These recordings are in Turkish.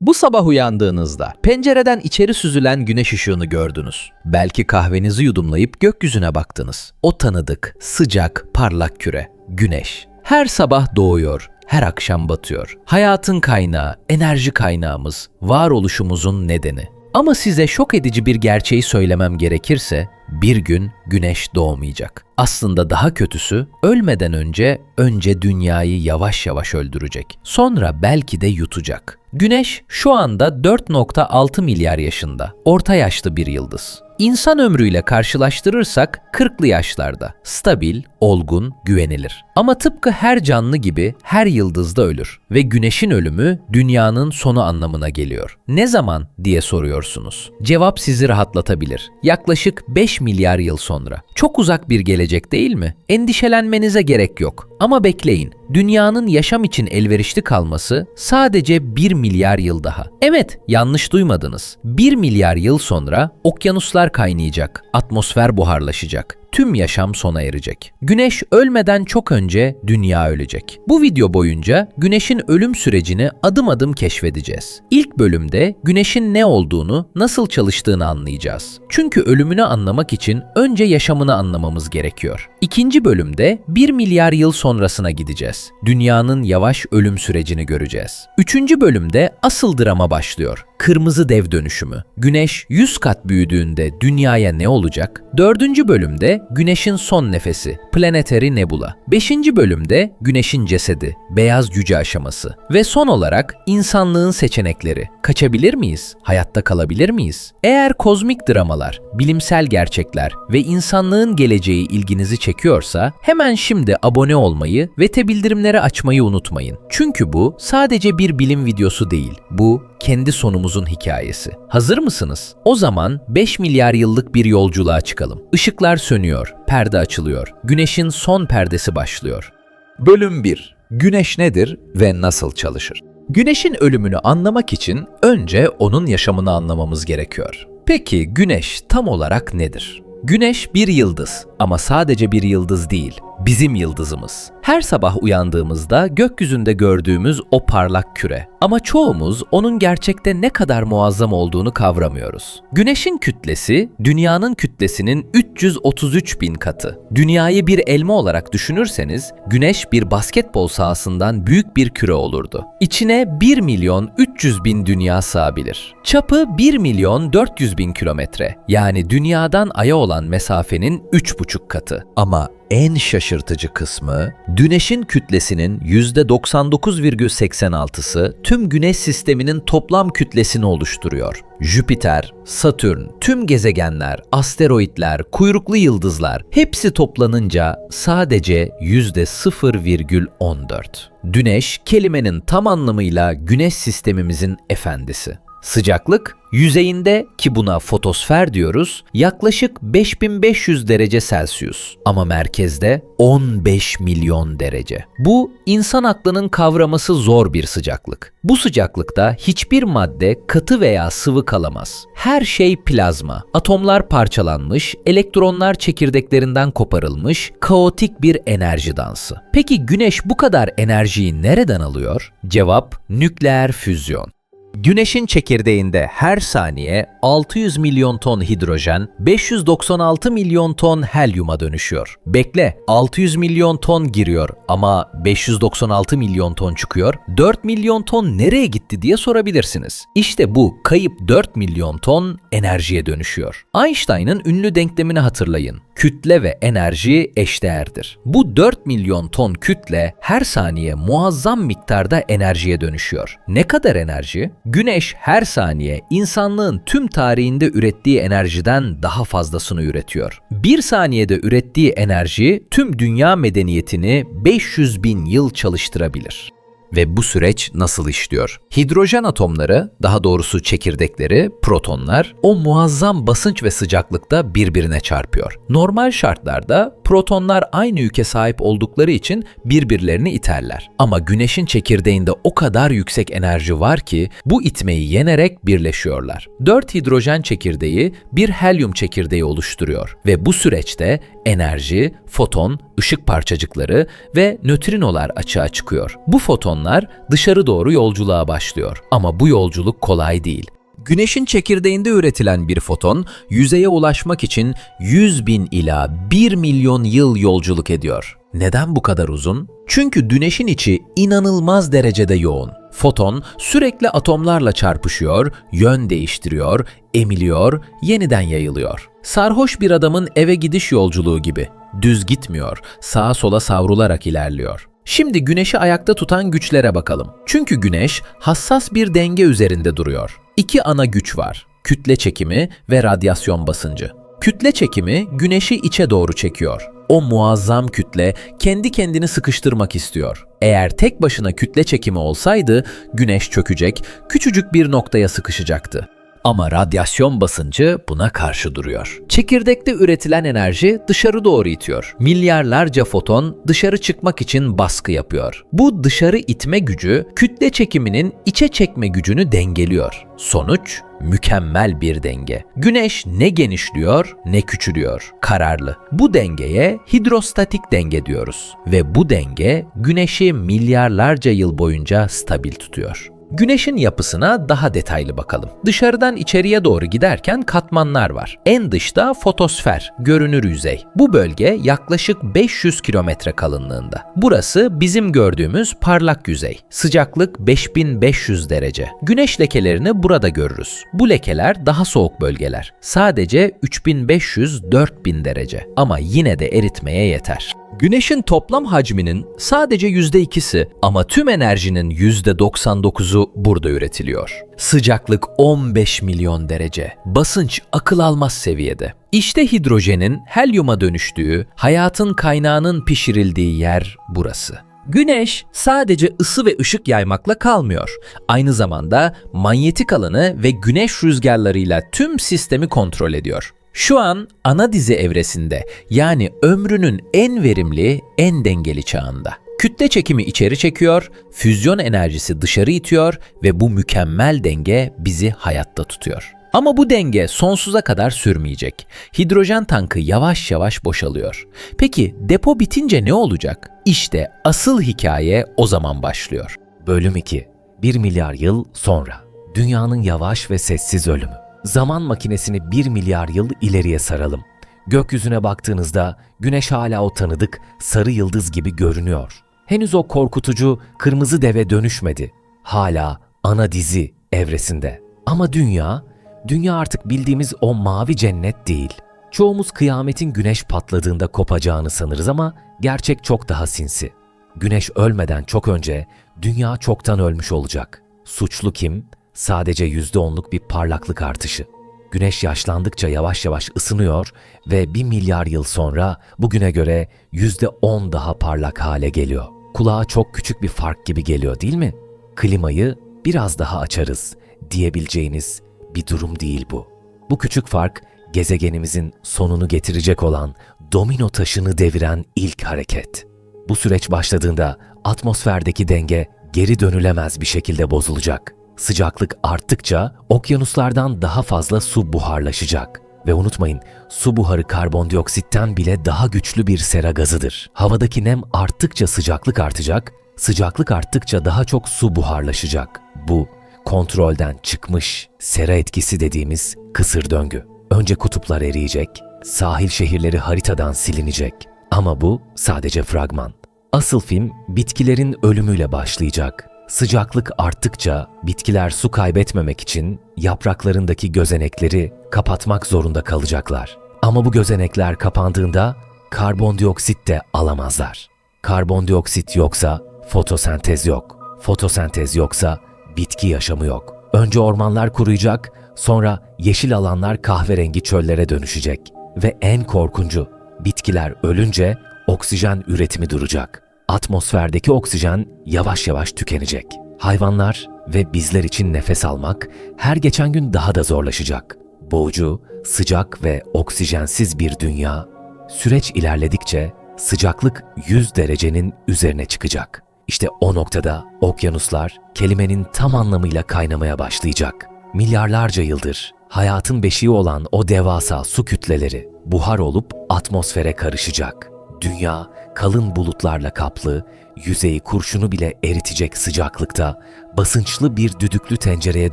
Bu sabah uyandığınızda pencereden içeri süzülen güneş ışığını gördünüz. Belki kahvenizi yudumlayıp gökyüzüne baktınız. O tanıdık, sıcak, parlak küre, güneş. Her sabah doğuyor, her akşam batıyor. Hayatın kaynağı, enerji kaynağımız, varoluşumuzun nedeni. Ama size şok edici bir gerçeği söylemem gerekirse, bir gün güneş doğmayacak. Aslında daha kötüsü, ölmeden önce önce dünyayı yavaş yavaş öldürecek. Sonra belki de yutacak. Güneş şu anda 4.6 milyar yaşında. Orta yaşlı bir yıldız. İnsan ömrüyle karşılaştırırsak 40'lı yaşlarda. Stabil, olgun, güvenilir. Ama tıpkı her canlı gibi her yıldızda ölür ve güneşin ölümü dünyanın sonu anlamına geliyor. Ne zaman diye soruyorsunuz. Cevap sizi rahatlatabilir. Yaklaşık 5 milyar yıl sonra. Çok uzak bir gelecek değil mi? Endişelenmenize gerek yok. Ama bekleyin. Dünyanın yaşam için elverişli kalması sadece 1 milyar yıl daha. Evet, yanlış duymadınız. 1 milyar yıl sonra okyanuslar kaynayacak, atmosfer buharlaşacak tüm yaşam sona erecek. Güneş ölmeden çok önce dünya ölecek. Bu video boyunca güneşin ölüm sürecini adım adım keşfedeceğiz. İlk bölümde güneşin ne olduğunu, nasıl çalıştığını anlayacağız. Çünkü ölümünü anlamak için önce yaşamını anlamamız gerekiyor. İkinci bölümde 1 milyar yıl sonrasına gideceğiz. Dünyanın yavaş ölüm sürecini göreceğiz. Üçüncü bölümde asıl drama başlıyor. Kırmızı dev dönüşümü. Güneş 100 kat büyüdüğünde dünyaya ne olacak? Dördüncü bölümde Güneşin son nefesi, Planetary Nebula. Beşinci bölümde Güneşin cesedi, beyaz cüce aşaması. Ve son olarak insanlığın seçenekleri. Kaçabilir miyiz? Hayatta kalabilir miyiz? Eğer kozmik dramalar, bilimsel gerçekler ve insanlığın geleceği ilginizi çekiyorsa hemen şimdi abone olmayı ve te bildirimleri açmayı unutmayın. Çünkü bu sadece bir bilim videosu değil. Bu kendi sonumuzun hikayesi. Hazır mısınız? O zaman 5 milyar yıllık bir yolculuğa çıkalım. Işıklar sönüyor, perde açılıyor. Güneşin son perdesi başlıyor. Bölüm 1. Güneş nedir ve nasıl çalışır? Güneşin ölümünü anlamak için önce onun yaşamını anlamamız gerekiyor. Peki güneş tam olarak nedir? Güneş bir yıldız ama sadece bir yıldız değil, bizim yıldızımız. Her sabah uyandığımızda gökyüzünde gördüğümüz o parlak küre. Ama çoğumuz onun gerçekte ne kadar muazzam olduğunu kavramıyoruz. Güneşin kütlesi dünyanın kütlesinin 333 bin katı. Dünyayı bir elma olarak düşünürseniz güneş bir basketbol sahasından büyük bir küre olurdu. İçine 1 milyon 300 bin dünya sığabilir. Çapı 1 milyon 400 bin kilometre. Yani dünyadan aya olan mesafenin 3,5 katı. Ama en şaşırtıcı kısmı, Güneşin kütlesinin %99,86'sı tüm Güneş sisteminin toplam kütlesini oluşturuyor. Jüpiter, Satürn, tüm gezegenler, asteroitler, kuyruklu yıldızlar hepsi toplanınca sadece %0,14. Güneş kelimenin tam anlamıyla Güneş sistemimizin efendisi. Sıcaklık yüzeyinde ki buna fotosfer diyoruz yaklaşık 5500 derece Celsius ama merkezde 15 milyon derece. Bu insan aklının kavraması zor bir sıcaklık. Bu sıcaklıkta hiçbir madde katı veya sıvı kalamaz. Her şey plazma. Atomlar parçalanmış, elektronlar çekirdeklerinden koparılmış, kaotik bir enerji dansı. Peki güneş bu kadar enerjiyi nereden alıyor? Cevap nükleer füzyon. Güneşin çekirdeğinde her saniye 600 milyon ton hidrojen 596 milyon ton helyuma dönüşüyor. Bekle 600 milyon ton giriyor ama 596 milyon ton çıkıyor. 4 milyon ton nereye gitti diye sorabilirsiniz. İşte bu kayıp 4 milyon ton enerjiye dönüşüyor. Einstein'ın ünlü denklemini hatırlayın. Kütle ve enerji eşdeğerdir. Bu 4 milyon ton kütle her saniye muazzam miktarda enerjiye dönüşüyor. Ne kadar enerji? Güneş her saniye insanlığın tüm tarihinde ürettiği enerjiden daha fazlasını üretiyor. Bir saniyede ürettiği enerji tüm dünya medeniyetini 500 bin yıl çalıştırabilir. Ve bu süreç nasıl işliyor? Hidrojen atomları, daha doğrusu çekirdekleri, protonlar, o muazzam basınç ve sıcaklıkta birbirine çarpıyor. Normal şartlarda protonlar aynı yüke sahip oldukları için birbirlerini iterler. Ama güneşin çekirdeğinde o kadar yüksek enerji var ki bu itmeyi yenerek birleşiyorlar. 4 hidrojen çekirdeği bir helyum çekirdeği oluşturuyor ve bu süreçte enerji, foton, ışık parçacıkları ve nötrinolar açığa çıkıyor. Bu fotonlar dışarı doğru yolculuğa başlıyor. Ama bu yolculuk kolay değil. Güneşin çekirdeğinde üretilen bir foton yüzeye ulaşmak için 100 bin ila 1 milyon yıl yolculuk ediyor. Neden bu kadar uzun? Çünkü güneşin içi inanılmaz derecede yoğun. Foton sürekli atomlarla çarpışıyor, yön değiştiriyor, emiliyor, yeniden yayılıyor. Sarhoş bir adamın eve gidiş yolculuğu gibi. Düz gitmiyor, sağa sola savrularak ilerliyor. Şimdi güneşi ayakta tutan güçlere bakalım. Çünkü güneş hassas bir denge üzerinde duruyor. İki ana güç var. Kütle çekimi ve radyasyon basıncı. Kütle çekimi güneşi içe doğru çekiyor. O muazzam kütle kendi kendini sıkıştırmak istiyor. Eğer tek başına kütle çekimi olsaydı güneş çökecek, küçücük bir noktaya sıkışacaktı. Ama radyasyon basıncı buna karşı duruyor. Çekirdekte üretilen enerji dışarı doğru itiyor. Milyarlarca foton dışarı çıkmak için baskı yapıyor. Bu dışarı itme gücü kütle çekiminin içe çekme gücünü dengeliyor. Sonuç mükemmel bir denge. Güneş ne genişliyor ne küçülüyor. Kararlı. Bu dengeye hidrostatik denge diyoruz ve bu denge güneşi milyarlarca yıl boyunca stabil tutuyor. Güneşin yapısına daha detaylı bakalım. Dışarıdan içeriye doğru giderken katmanlar var. En dışta fotosfer, görünür yüzey. Bu bölge yaklaşık 500 kilometre kalınlığında. Burası bizim gördüğümüz parlak yüzey. Sıcaklık 5500 derece. Güneş lekelerini burada görürüz. Bu lekeler daha soğuk bölgeler. Sadece 3500-4000 derece. Ama yine de eritmeye yeter. Güneşin toplam hacminin sadece %2'si ama tüm enerjinin %99'u burada üretiliyor. Sıcaklık 15 milyon derece. Basınç akıl almaz seviyede. İşte hidrojenin helyuma dönüştüğü, hayatın kaynağının pişirildiği yer burası. Güneş sadece ısı ve ışık yaymakla kalmıyor. Aynı zamanda manyetik alanı ve güneş rüzgarlarıyla tüm sistemi kontrol ediyor. Şu an ana dizi evresinde yani ömrünün en verimli, en dengeli çağında. Kütle çekimi içeri çekiyor, füzyon enerjisi dışarı itiyor ve bu mükemmel denge bizi hayatta tutuyor. Ama bu denge sonsuza kadar sürmeyecek. Hidrojen tankı yavaş yavaş boşalıyor. Peki depo bitince ne olacak? İşte asıl hikaye o zaman başlıyor. Bölüm 2 1 milyar yıl sonra Dünyanın yavaş ve sessiz ölümü Zaman makinesini 1 milyar yıl ileriye saralım. Gökyüzüne baktığınızda güneş hala o tanıdık sarı yıldız gibi görünüyor. Henüz o korkutucu kırmızı deve dönüşmedi. Hala ana dizi evresinde. Ama dünya, dünya artık bildiğimiz o mavi cennet değil. Çoğumuz kıyametin güneş patladığında kopacağını sanırız ama gerçek çok daha sinsi. Güneş ölmeden çok önce dünya çoktan ölmüş olacak. Suçlu kim? Sadece %10'luk bir parlaklık artışı. Güneş yaşlandıkça yavaş yavaş ısınıyor ve bir milyar yıl sonra bugüne göre %10 daha parlak hale geliyor. Kulağa çok küçük bir fark gibi geliyor değil mi? Klimayı biraz daha açarız diyebileceğiniz bir durum değil bu. Bu küçük fark gezegenimizin sonunu getirecek olan domino taşını deviren ilk hareket. Bu süreç başladığında atmosferdeki denge geri dönülemez bir şekilde bozulacak. Sıcaklık arttıkça okyanuslardan daha fazla su buharlaşacak. Ve unutmayın, su buharı karbondioksitten bile daha güçlü bir sera gazıdır. Havadaki nem arttıkça sıcaklık artacak, sıcaklık arttıkça daha çok su buharlaşacak. Bu kontrolden çıkmış sera etkisi dediğimiz kısır döngü. Önce kutuplar eriyecek, sahil şehirleri haritadan silinecek. Ama bu sadece fragman. Asıl film bitkilerin ölümüyle başlayacak. Sıcaklık arttıkça bitkiler su kaybetmemek için yapraklarındaki gözenekleri kapatmak zorunda kalacaklar. Ama bu gözenekler kapandığında karbondioksit de alamazlar. Karbondioksit yoksa fotosentez yok. Fotosentez yoksa bitki yaşamı yok. Önce ormanlar kuruyacak, sonra yeşil alanlar kahverengi çöllere dönüşecek ve en korkuncu bitkiler ölünce oksijen üretimi duracak. Atmosferdeki oksijen yavaş yavaş tükenecek. Hayvanlar ve bizler için nefes almak her geçen gün daha da zorlaşacak. Boğucu, sıcak ve oksijensiz bir dünya süreç ilerledikçe sıcaklık 100 derecenin üzerine çıkacak. İşte o noktada okyanuslar kelimenin tam anlamıyla kaynamaya başlayacak. Milyarlarca yıldır hayatın beşiği olan o devasa su kütleleri buhar olup atmosfere karışacak. Dünya kalın bulutlarla kaplı, yüzeyi kurşunu bile eritecek sıcaklıkta basınçlı bir düdüklü tencereye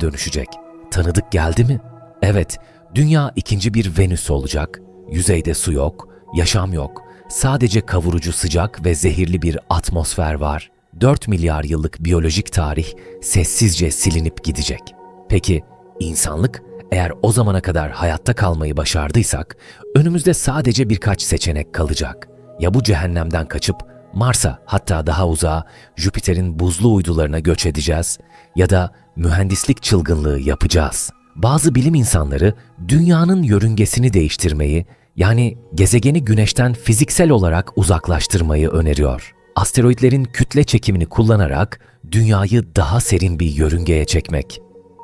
dönüşecek. Tanıdık geldi mi? Evet, dünya ikinci bir Venüs olacak. Yüzeyde su yok, yaşam yok. Sadece kavurucu sıcak ve zehirli bir atmosfer var. 4 milyar yıllık biyolojik tarih sessizce silinip gidecek. Peki insanlık eğer o zamana kadar hayatta kalmayı başardıysak önümüzde sadece birkaç seçenek kalacak. Ya bu cehennemden kaçıp Mars'a hatta daha uzağa Jüpiter'in buzlu uydularına göç edeceğiz ya da mühendislik çılgınlığı yapacağız. Bazı bilim insanları dünyanın yörüngesini değiştirmeyi yani gezegeni güneşten fiziksel olarak uzaklaştırmayı öneriyor. Asteroidlerin kütle çekimini kullanarak dünyayı daha serin bir yörüngeye çekmek.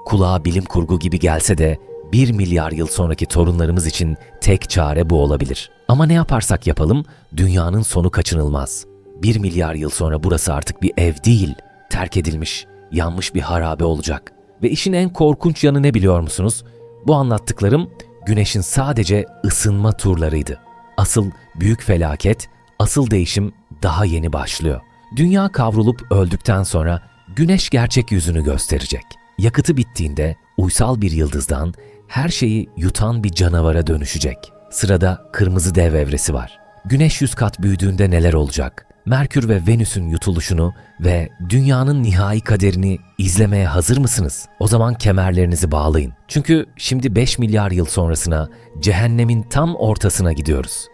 Kulağa bilim kurgu gibi gelse de 1 milyar yıl sonraki torunlarımız için tek çare bu olabilir. Ama ne yaparsak yapalım dünyanın sonu kaçınılmaz. 1 milyar yıl sonra burası artık bir ev değil, terk edilmiş, yanmış bir harabe olacak. Ve işin en korkunç yanı ne biliyor musunuz? Bu anlattıklarım güneşin sadece ısınma turlarıydı. Asıl büyük felaket, asıl değişim daha yeni başlıyor. Dünya kavrulup öldükten sonra güneş gerçek yüzünü gösterecek. Yakıtı bittiğinde uysal bir yıldızdan her şeyi yutan bir canavara dönüşecek. Sırada kırmızı dev evresi var. Güneş yüz kat büyüdüğünde neler olacak? Merkür ve Venüs'ün yutuluşunu ve dünyanın nihai kaderini izlemeye hazır mısınız? O zaman kemerlerinizi bağlayın. Çünkü şimdi 5 milyar yıl sonrasına cehennemin tam ortasına gidiyoruz.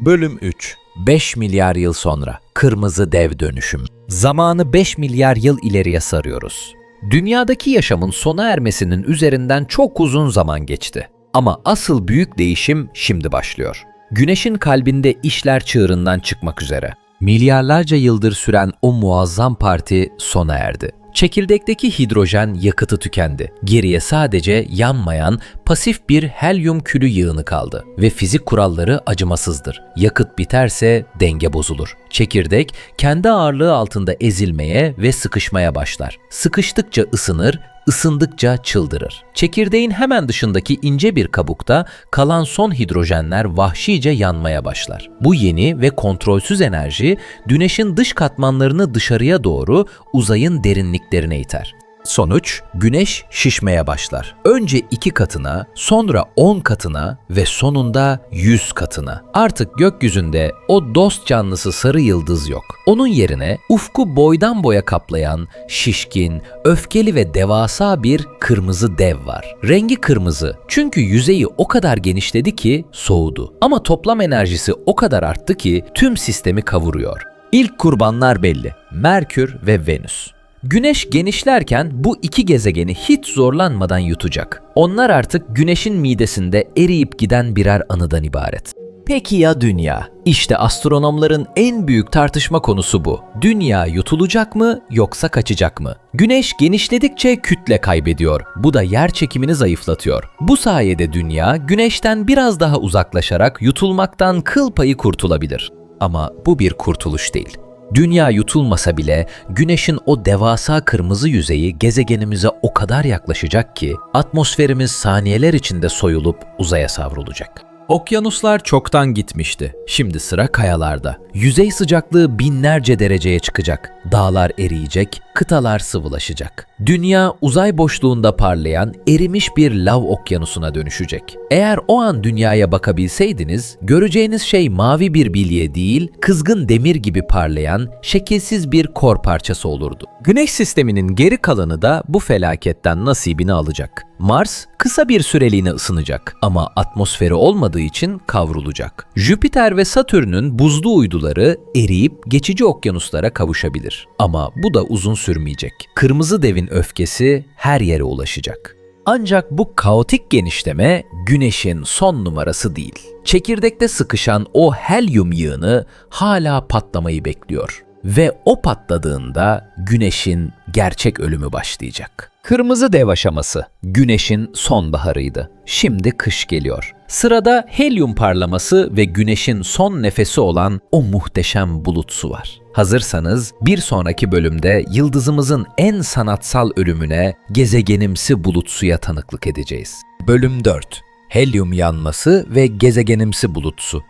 Bölüm 3 5 milyar yıl sonra Kırmızı Dev Dönüşüm Zamanı 5 milyar yıl ileriye sarıyoruz. Dünyadaki yaşamın sona ermesinin üzerinden çok uzun zaman geçti. Ama asıl büyük değişim şimdi başlıyor. Güneşin kalbinde işler çığırından çıkmak üzere. Milyarlarca yıldır süren o muazzam parti sona erdi. Çekirdekteki hidrojen yakıtı tükendi. Geriye sadece yanmayan pasif bir helyum külü yığını kaldı ve fizik kuralları acımasızdır. Yakıt biterse denge bozulur. Çekirdek kendi ağırlığı altında ezilmeye ve sıkışmaya başlar. Sıkıştıkça ısınır, ısındıkça çıldırır. Çekirdeğin hemen dışındaki ince bir kabukta kalan son hidrojenler vahşice yanmaya başlar. Bu yeni ve kontrolsüz enerji güneşin dış katmanlarını dışarıya doğru uzayın derinliklerine iter. Sonuç, güneş şişmeye başlar. Önce iki katına, sonra on katına ve sonunda yüz katına. Artık gökyüzünde o dost canlısı sarı yıldız yok. Onun yerine ufku boydan boya kaplayan, şişkin, öfkeli ve devasa bir kırmızı dev var. Rengi kırmızı çünkü yüzeyi o kadar genişledi ki soğudu. Ama toplam enerjisi o kadar arttı ki tüm sistemi kavuruyor. İlk kurbanlar belli. Merkür ve Venüs. Güneş genişlerken bu iki gezegeni hiç zorlanmadan yutacak. Onlar artık güneşin midesinde eriyip giden birer anıdan ibaret. Peki ya dünya? İşte astronomların en büyük tartışma konusu bu. Dünya yutulacak mı yoksa kaçacak mı? Güneş genişledikçe kütle kaybediyor. Bu da yer çekimini zayıflatıyor. Bu sayede dünya güneşten biraz daha uzaklaşarak yutulmaktan kıl payı kurtulabilir. Ama bu bir kurtuluş değil. Dünya yutulmasa bile güneşin o devasa kırmızı yüzeyi gezegenimize o kadar yaklaşacak ki atmosferimiz saniyeler içinde soyulup uzaya savrulacak. Okyanuslar çoktan gitmişti. Şimdi sıra kayalarda. Yüzey sıcaklığı binlerce dereceye çıkacak. Dağlar eriyecek, kıtalar sıvılaşacak. Dünya uzay boşluğunda parlayan erimiş bir lav okyanusuna dönüşecek. Eğer o an dünyaya bakabilseydiniz, göreceğiniz şey mavi bir bilye değil, kızgın demir gibi parlayan, şekilsiz bir kor parçası olurdu. Güneş sisteminin geri kalanı da bu felaketten nasibini alacak. Mars kısa bir süreliğine ısınacak ama atmosferi olmadığı için kavrulacak. Jüpiter ve Satürn'ün buzlu uyduları eriyip geçici okyanuslara kavuşabilir. Ama bu da uzun sürmeyecek. Kırmızı devin öfkesi her yere ulaşacak. Ancak bu kaotik genişleme güneşin son numarası değil. Çekirdekte sıkışan o helyum yığını hala patlamayı bekliyor ve o patladığında güneşin gerçek ölümü başlayacak. Kırmızı dev aşaması güneşin sonbaharıydı. Şimdi kış geliyor. Sırada helyum parlaması ve güneşin son nefesi olan o muhteşem bulut su var. Hazırsanız bir sonraki bölümde yıldızımızın en sanatsal ölümüne gezegenimsi bulut suya tanıklık edeceğiz. Bölüm 4 Helyum yanması ve gezegenimsi bulut su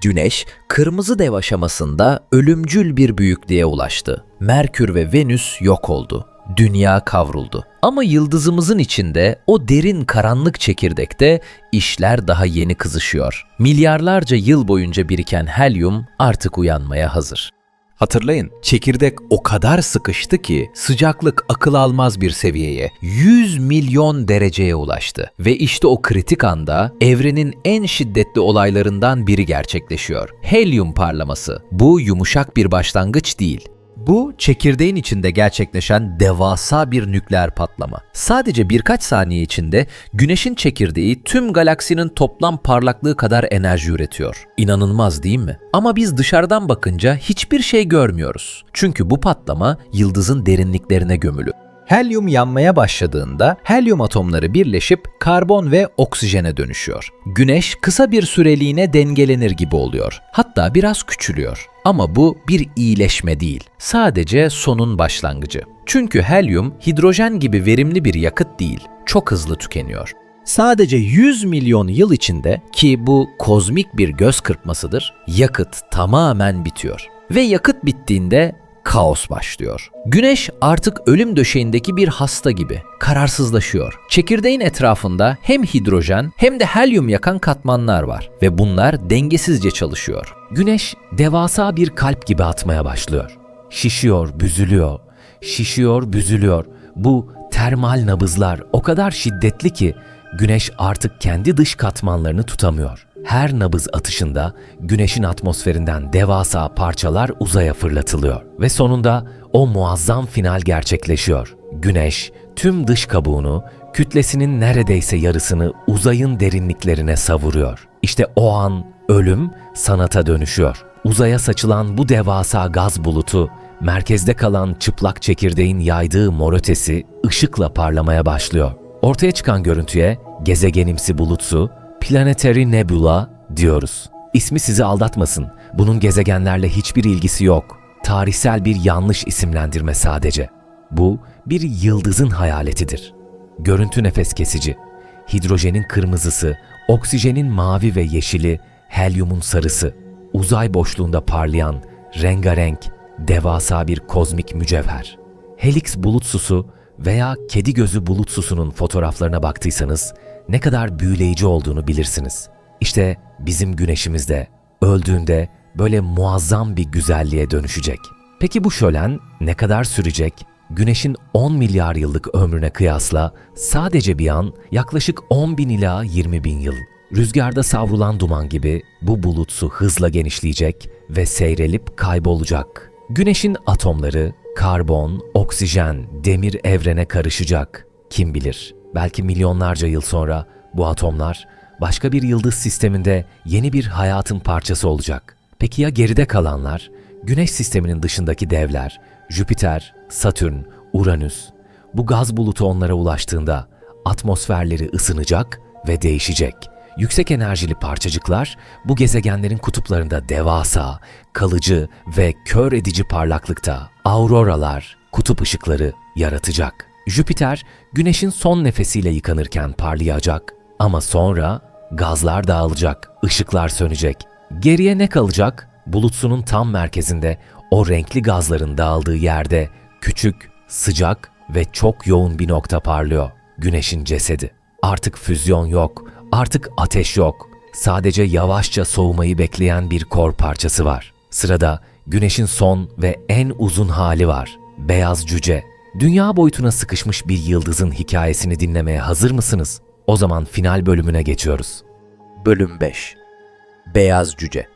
Güneş, kırmızı dev aşamasında ölümcül bir büyüklüğe ulaştı. Merkür ve Venüs yok oldu. Dünya kavruldu. Ama yıldızımızın içinde o derin karanlık çekirdekte işler daha yeni kızışıyor. Milyarlarca yıl boyunca biriken helyum artık uyanmaya hazır. Hatırlayın, çekirdek o kadar sıkıştı ki sıcaklık akıl almaz bir seviyeye, 100 milyon dereceye ulaştı. Ve işte o kritik anda evrenin en şiddetli olaylarından biri gerçekleşiyor. Helyum parlaması. Bu yumuşak bir başlangıç değil. Bu çekirdeğin içinde gerçekleşen devasa bir nükleer patlama. Sadece birkaç saniye içinde güneşin çekirdeği tüm galaksinin toplam parlaklığı kadar enerji üretiyor. İnanılmaz değil mi? Ama biz dışarıdan bakınca hiçbir şey görmüyoruz. Çünkü bu patlama yıldızın derinliklerine gömülü. Helyum yanmaya başladığında helyum atomları birleşip karbon ve oksijene dönüşüyor. Güneş kısa bir süreliğine dengelenir gibi oluyor. Hatta biraz küçülüyor. Ama bu bir iyileşme değil. Sadece sonun başlangıcı. Çünkü helyum hidrojen gibi verimli bir yakıt değil. Çok hızlı tükeniyor. Sadece 100 milyon yıl içinde ki bu kozmik bir göz kırpmasıdır, yakıt tamamen bitiyor. Ve yakıt bittiğinde kaos başlıyor. Güneş artık ölüm döşeğindeki bir hasta gibi kararsızlaşıyor. Çekirdeğin etrafında hem hidrojen hem de helyum yakan katmanlar var ve bunlar dengesizce çalışıyor. Güneş devasa bir kalp gibi atmaya başlıyor. Şişiyor, büzülüyor. Şişiyor, büzülüyor. Bu termal nabızlar o kadar şiddetli ki güneş artık kendi dış katmanlarını tutamıyor. Her nabız atışında güneşin atmosferinden devasa parçalar uzaya fırlatılıyor ve sonunda o muazzam final gerçekleşiyor. Güneş tüm dış kabuğunu, kütlesinin neredeyse yarısını uzayın derinliklerine savuruyor. İşte o an ölüm sanata dönüşüyor. Uzaya saçılan bu devasa gaz bulutu, merkezde kalan çıplak çekirdeğin yaydığı mor ötesi ışıkla parlamaya başlıyor. Ortaya çıkan görüntüye gezegenimsi bulutsu, Planetary Nebula diyoruz. İsmi sizi aldatmasın. Bunun gezegenlerle hiçbir ilgisi yok. Tarihsel bir yanlış isimlendirme sadece. Bu bir yıldızın hayaletidir. Görüntü nefes kesici. Hidrojenin kırmızısı, oksijenin mavi ve yeşili, helyumun sarısı. Uzay boşluğunda parlayan, rengarenk, devasa bir kozmik mücevher. Helix bulut susu veya kedi gözü bulut susunun fotoğraflarına baktıysanız ne kadar büyüleyici olduğunu bilirsiniz. İşte bizim güneşimiz de öldüğünde böyle muazzam bir güzelliğe dönüşecek. Peki bu şölen ne kadar sürecek? Güneşin 10 milyar yıllık ömrüne kıyasla sadece bir an yaklaşık 10 bin ila 20 bin yıl. Rüzgarda savrulan duman gibi bu bulutsu hızla genişleyecek ve seyrelip kaybolacak. Güneşin atomları karbon, oksijen, demir evrene karışacak. Kim bilir? Belki milyonlarca yıl sonra bu atomlar başka bir yıldız sisteminde yeni bir hayatın parçası olacak. Peki ya geride kalanlar? Güneş sisteminin dışındaki devler, Jüpiter, Satürn, Uranüs. Bu gaz bulutu onlara ulaştığında atmosferleri ısınacak ve değişecek. Yüksek enerjili parçacıklar bu gezegenlerin kutuplarında devasa, kalıcı ve kör edici parlaklıkta auroralar, kutup ışıkları yaratacak. Jüpiter, güneşin son nefesiyle yıkanırken parlayacak ama sonra gazlar dağılacak, ışıklar sönecek. Geriye ne kalacak? Bulutsunun tam merkezinde o renkli gazların dağıldığı yerde küçük, sıcak ve çok yoğun bir nokta parlıyor. Güneşin cesedi. Artık füzyon yok, artık ateş yok. Sadece yavaşça soğumayı bekleyen bir kor parçası var. Sırada güneşin son ve en uzun hali var. Beyaz cüce. Dünya boyutuna sıkışmış bir yıldızın hikayesini dinlemeye hazır mısınız? O zaman final bölümüne geçiyoruz. Bölüm 5 Beyaz Cüce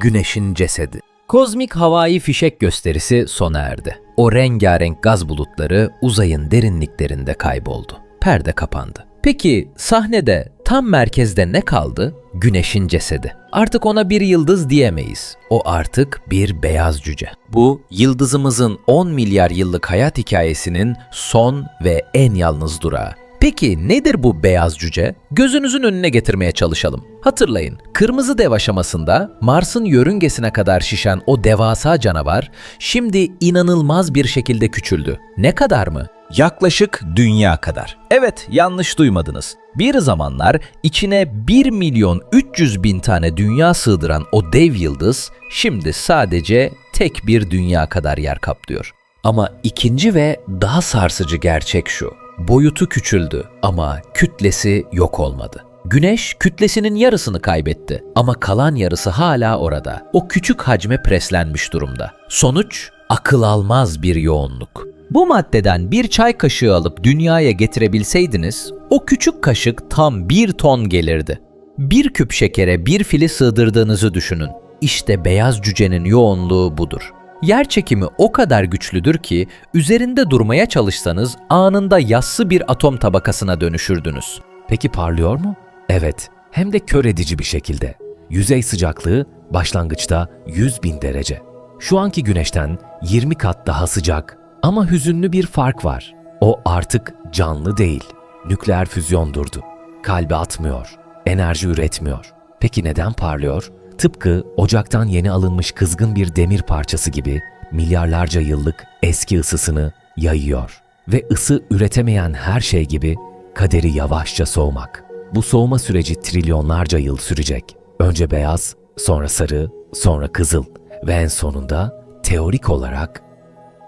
Güneşin Cesedi Kozmik havai fişek gösterisi sona erdi. O rengarenk gaz bulutları uzayın derinliklerinde kayboldu. Perde kapandı. Peki sahnede tam merkezde ne kaldı? Güneşin cesedi. Artık ona bir yıldız diyemeyiz. O artık bir beyaz cüce. Bu yıldızımızın 10 milyar yıllık hayat hikayesinin son ve en yalnız durağı. Peki nedir bu beyaz cüce? Gözünüzün önüne getirmeye çalışalım. Hatırlayın, kırmızı dev aşamasında Mars'ın yörüngesine kadar şişen o devasa canavar şimdi inanılmaz bir şekilde küçüldü. Ne kadar mı? Yaklaşık dünya kadar. Evet, yanlış duymadınız. Bir zamanlar içine 1 milyon 300 bin tane dünya sığdıran o dev yıldız şimdi sadece tek bir dünya kadar yer kaplıyor. Ama ikinci ve daha sarsıcı gerçek şu. Boyutu küçüldü ama kütlesi yok olmadı. Güneş kütlesinin yarısını kaybetti ama kalan yarısı hala orada. O küçük hacme preslenmiş durumda. Sonuç akıl almaz bir yoğunluk. Bu maddeden bir çay kaşığı alıp dünyaya getirebilseydiniz, o küçük kaşık tam bir ton gelirdi. Bir küp şekere bir fili sığdırdığınızı düşünün. İşte beyaz cücenin yoğunluğu budur. Yer çekimi o kadar güçlüdür ki üzerinde durmaya çalışsanız anında yassı bir atom tabakasına dönüşürdünüz. Peki parlıyor mu? Evet, hem de kör edici bir şekilde. Yüzey sıcaklığı başlangıçta 100 bin derece. Şu anki güneşten 20 kat daha sıcak ama hüzünlü bir fark var. O artık canlı değil. Nükleer füzyon durdu. Kalbi atmıyor, enerji üretmiyor. Peki neden parlıyor? Tıpkı ocaktan yeni alınmış kızgın bir demir parçası gibi milyarlarca yıllık eski ısısını yayıyor. Ve ısı üretemeyen her şey gibi kaderi yavaşça soğumak. Bu soğuma süreci trilyonlarca yıl sürecek. Önce beyaz, sonra sarı, sonra kızıl ve en sonunda teorik olarak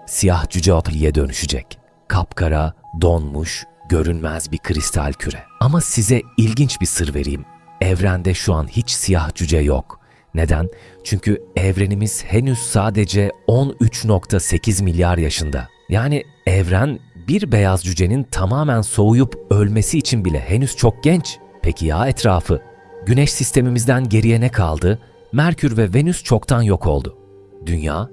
siyah cüce atölye dönüşecek. Kapkara, donmuş, görünmez bir kristal küre. Ama size ilginç bir sır vereyim. Evrende şu an hiç siyah cüce yok. Neden? Çünkü evrenimiz henüz sadece 13.8 milyar yaşında. Yani evren bir beyaz cücenin tamamen soğuyup ölmesi için bile henüz çok genç. Peki ya etrafı? Güneş sistemimizden geriye ne kaldı? Merkür ve Venüs çoktan yok oldu. Dünya,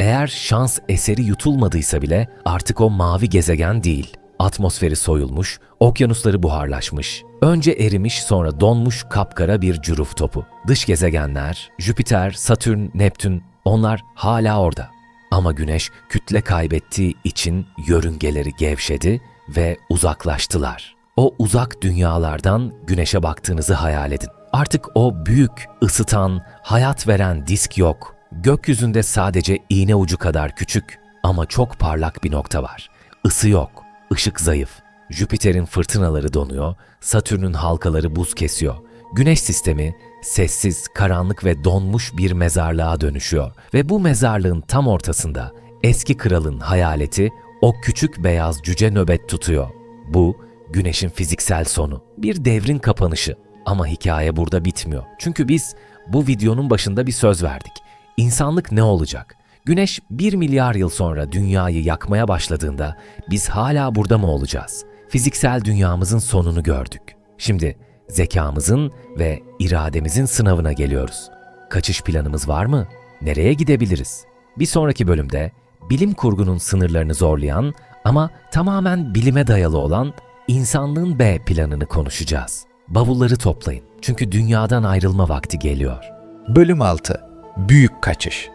eğer şans eseri yutulmadıysa bile artık o mavi gezegen değil. Atmosferi soyulmuş, okyanusları buharlaşmış. Önce erimiş sonra donmuş kapkara bir cüruf topu. Dış gezegenler, Jüpiter, Satürn, Neptün onlar hala orada. Ama Güneş kütle kaybettiği için yörüngeleri gevşedi ve uzaklaştılar. O uzak dünyalardan Güneş'e baktığınızı hayal edin. Artık o büyük, ısıtan, hayat veren disk yok. Gökyüzünde sadece iğne ucu kadar küçük ama çok parlak bir nokta var. Isı yok, ışık zayıf. Jüpiter'in fırtınaları donuyor, Satürn'ün halkaları buz kesiyor. Güneş sistemi sessiz, karanlık ve donmuş bir mezarlığa dönüşüyor ve bu mezarlığın tam ortasında eski kralın hayaleti o küçük beyaz cüce nöbet tutuyor. Bu güneşin fiziksel sonu, bir devrin kapanışı. Ama hikaye burada bitmiyor. Çünkü biz bu videonun başında bir söz verdik. İnsanlık ne olacak? Güneş 1 milyar yıl sonra dünyayı yakmaya başladığında biz hala burada mı olacağız? Fiziksel dünyamızın sonunu gördük. Şimdi zekamızın ve irademizin sınavına geliyoruz. Kaçış planımız var mı? Nereye gidebiliriz? Bir sonraki bölümde bilim kurgunun sınırlarını zorlayan ama tamamen bilime dayalı olan insanlığın B planını konuşacağız. Bavulları toplayın çünkü dünyadan ayrılma vakti geliyor. Bölüm 6. Büyük kaçış.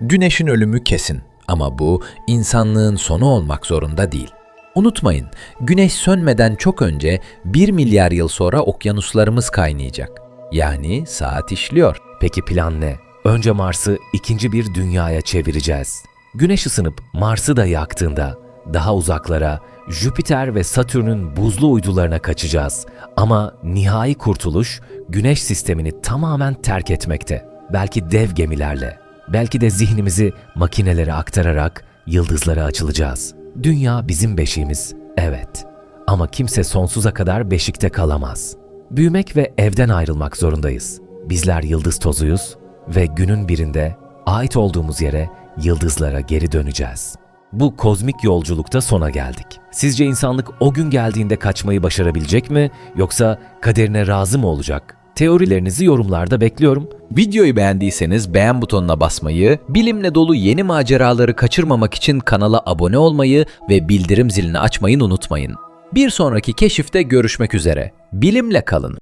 Güneşin ölümü kesin. Ama bu insanlığın sonu olmak zorunda değil. Unutmayın, güneş sönmeden çok önce 1 milyar yıl sonra okyanuslarımız kaynayacak. Yani saat işliyor. Peki plan ne? Önce Mars'ı ikinci bir dünyaya çevireceğiz. Güneş ısınıp Mars'ı da yaktığında daha uzaklara Jüpiter ve Satürn'ün buzlu uydularına kaçacağız. Ama nihai kurtuluş Güneş sistemini tamamen terk etmekte. Belki dev gemilerle, belki de zihnimizi makinelere aktararak yıldızlara açılacağız. Dünya bizim beşiğimiz, evet. Ama kimse sonsuza kadar beşikte kalamaz. Büyümek ve evden ayrılmak zorundayız. Bizler yıldız tozuyuz ve günün birinde ait olduğumuz yere yıldızlara geri döneceğiz. Bu kozmik yolculukta sona geldik. Sizce insanlık o gün geldiğinde kaçmayı başarabilecek mi yoksa kaderine razı mı olacak? Teorilerinizi yorumlarda bekliyorum. Videoyu beğendiyseniz beğen butonuna basmayı, bilimle dolu yeni maceraları kaçırmamak için kanala abone olmayı ve bildirim zilini açmayı unutmayın. Bir sonraki keşifte görüşmek üzere. Bilimle kalın.